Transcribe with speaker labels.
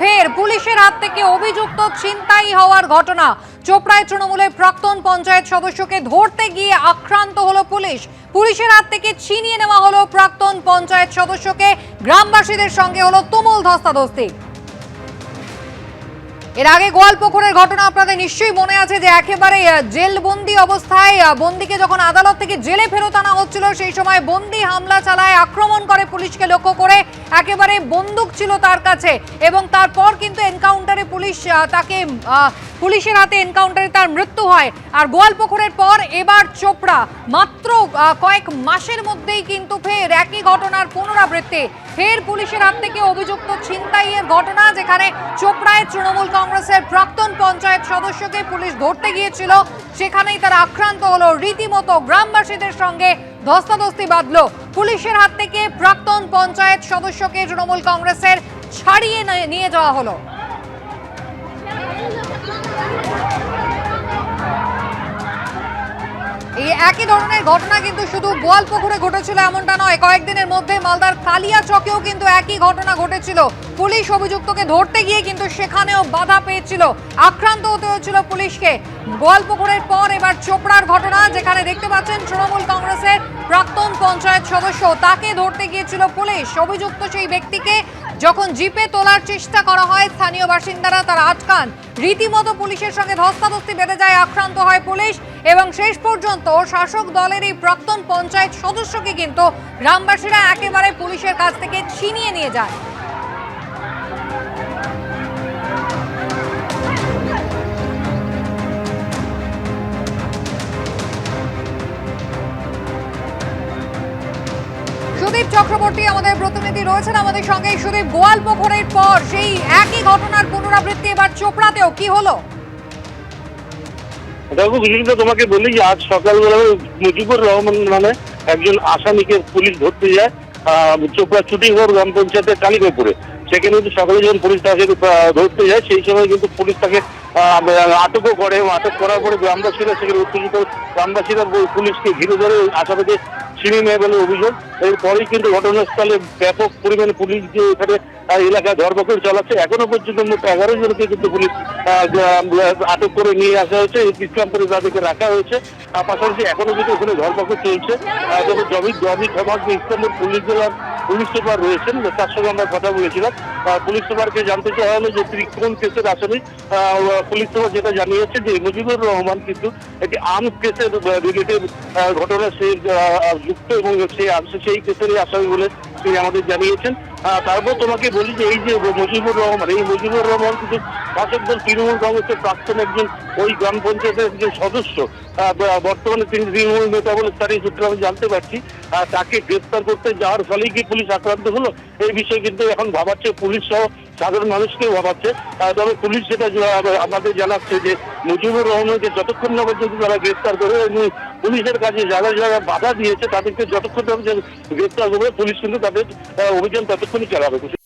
Speaker 1: ফের পুলিশের হাত থেকে অভিযুক্ত ছিনতাই হওয়ার ঘটনা। চোপড়ায় তৃণমূলের প্রাক্তন পঞ্চায়েত সদস্যকে ধরতে গিয়ে আক্রান্ত হলো পুলিশ। পুলিশের হাত থেকে ছিনিয়ে নেওয়া হলো প্রাক্তন পঞ্চায়েত সদস্যকে। গ্রামবাসীদের সঙ্গে হলো তুমুল ধস্তাধস্তি। এর আগে গোয়ালপুকুরের ঘটনা আপনাদের নিশ্চয়ই মনে আছে যে একেবারে জেলবন্দি অবস্থায় বন্দিকে যখন আদালত থেকে জেলে ফেরত আনা হচ্ছিল, সেই সময় বন্দি হামলা চালায়, আক্রমণ করে পুলিশকে লক্ষ্য করে একেবারে বন্দুক ছিল তার কাছে এবং তারপর কিন্তু এনকাউন্টারে পুলিশ তাকে পুলিশের হাতে এনকাউন্টারে তার মৃত্যু হয়। আর গোয়ালপুকুরের পর এবার চোপড়া। মাত্র কয়েক মাসের মধ্যেই কিন্তু ফের একই ঘটনার পুনরাবৃত্তি। ফের পুলিশের হাত থেকে অভিযুক্ত ছিনতাইয়ের ঘটনা, যেখানে চোপড়ায় তৃণমূল কংগ্রেসের প্রাক্তন পঞ্চায়েত সদস্যকে পুলিশ ধরতে গিয়েছিল, সেখানেই তারা আক্রান্ত হলো। রীতিমতো গ্রামবাসীদের সঙ্গে ধস্তাধস্তি বাঁধল। পুলিশের হাত থেকে প্রাক্তন পঞ্চায়েত সদস্যকে তৃণমূল কংগ্রেসের ছাড়িয়ে নিয়ে- নিয়ে যাওয়া হলো। এই একই ধরনের ঘটনা কিন্তু শুধু গোয়ালপুকুরে ঘটেছিল এমনটা নয়। কয়েকদিনের মধ্যে মালদার কালিয়া চকেও কিন্তু একই ঘটনা ঘটেছিল। পুলিশ অভিযুক্তকে ধরতে গিয়ে কিন্তু সেখানেও বাধা পেয়েছিল। আক্রান্ত হতে হয়েছিল পুলিশকে। গোয়ালপুকুরের পর এবার চোপড়ার ঘটনা, যেখানে দেখতে পাচ্ছেন তৃণমূল কংগ্রেসের প্রাক্তন পঞ্চায়েত সদস্য। তাকে ধরতে গিয়েছিল পুলিশ। অভিযুক্ত সেই ব্যক্তিকে যখন জিপে তোলার চেষ্টা করা হয়, স্থানীয় বাসিন্দারা তারা আটকান। রীতিমতো পুলিশের সঙ্গে ধস্তাধস্তি বেঁধে যায়, আক্রান্ত হয় পুলিশ এবং শেষ পর্যন্ত শাসক দলের এই প্রাক্তন পঞ্চায়েত সদস্যকে কিন্তু গ্রামবাসীরা একেবারে পুলিশের কাছ থেকে ছিনিয়ে নিয়ে যায়। সুদীপ চক্রবর্তী আমাদের প্রতিনিধি রয়েছেন আমাদের সঙ্গে। সুদীপ গোয়ালপুকুরের পর সেই একই ঘটনার পুনরাবৃত্তি এবার চোপড়াতেও কি হলো?
Speaker 2: দেখো বিজলিতা তোমাকে বলি যে আজ সকালবেলা মুজিবুর রহমান নামে একজন আসামিকে পুলিশ ধরতে যায় চোপড়া চুটিঘর গ্রাম পঞ্চায়েতের কালিকাপুরে সেখানে কিন্তু সকালে যখন পুলিশ তাকে ধরতে যায়, সেই সময় কিন্তু পুলিশ তাকে আটকও করে এবং আটক করার পরে গ্রামবাসীরা সেখানে উত্তেজিত, গ্রামবাসীরা পুলিশকে ঘিরে ধরে আসামিকে ছিনিয়ে নেয় বলে অভিযোগ। এরপরেই কিন্তু ঘটনাস্থলে ব্যাপক পরিমাণে পুলিশ যে এখানে এলাকায় ধরপকড় চালাচ্ছে, এখনও পর্যন্ত মোট এগারো জনকে কিন্তু পুলিশ আটক করে নিয়ে আসা হয়েছে। করে তাদেরকে রাখা হয়েছে। পাশাপাশি এখনও কিন্তু ওখানে ধরপকড় চলছে। তবে জমি জমি, সমাজ ইসলামপুর পুলিশ জেলার পুলিশ সুপার রয়েছেন, তার সঙ্গে আমরা কথা বলেছিলাম। পুলিশ সুপারকে জানতে চাওয়া হলো যে তিনি কোন কেসের আসামি। পুলিশ সুপার যেটা জানিয়েছে যে মুজিবুর রহমান কিন্তু একটি আর্মস কেসের রিলেটেড ঘটনা সে যুক্ত এবং সে, সেই কেসেরই আসামি বলে তিনি আমাদের জানিয়েছেন। তারপর তোমাকে বলি যে এই যে মুজিবুর রহমান এই মুজিবুর রহমান কিন্তু শাসক তৃণমূল কংগ্রেসের প্রাক্তন একজন ওই গ্রাম পঞ্চায়েতের একজন সদস্য। আহ, বর্তমানে তিনি তৃণমূল নেতা বলে স্থানীয় সূত্রে আমি জানতে পারছি। আহ, তাকে গ্রেফতার করতে যাওয়ার ফলেই কি পুলিশ আক্রান্ত হলো? এই বিষয়ে কিন্তু এখন ভাবাচ্ছে পুলিশ সহ সাধারণ মানুষকেও ভাবাচ্ছে। তবে পুলিশ যেটা আমাদের জানাচ্ছে যে মুজিবুর রহমানকে যতক্ষণ না পর্যন্ত তারা গ্রেফতার করে এবং পুলিশের কাছে যারা যারা বাধা দিয়েছে তাদেরকে যতক্ষণ না পর্যন্ত গ্রেফতার করবে, পুলিশ কিন্তু তাদের অভিযান ততক্ষণই চালাবে।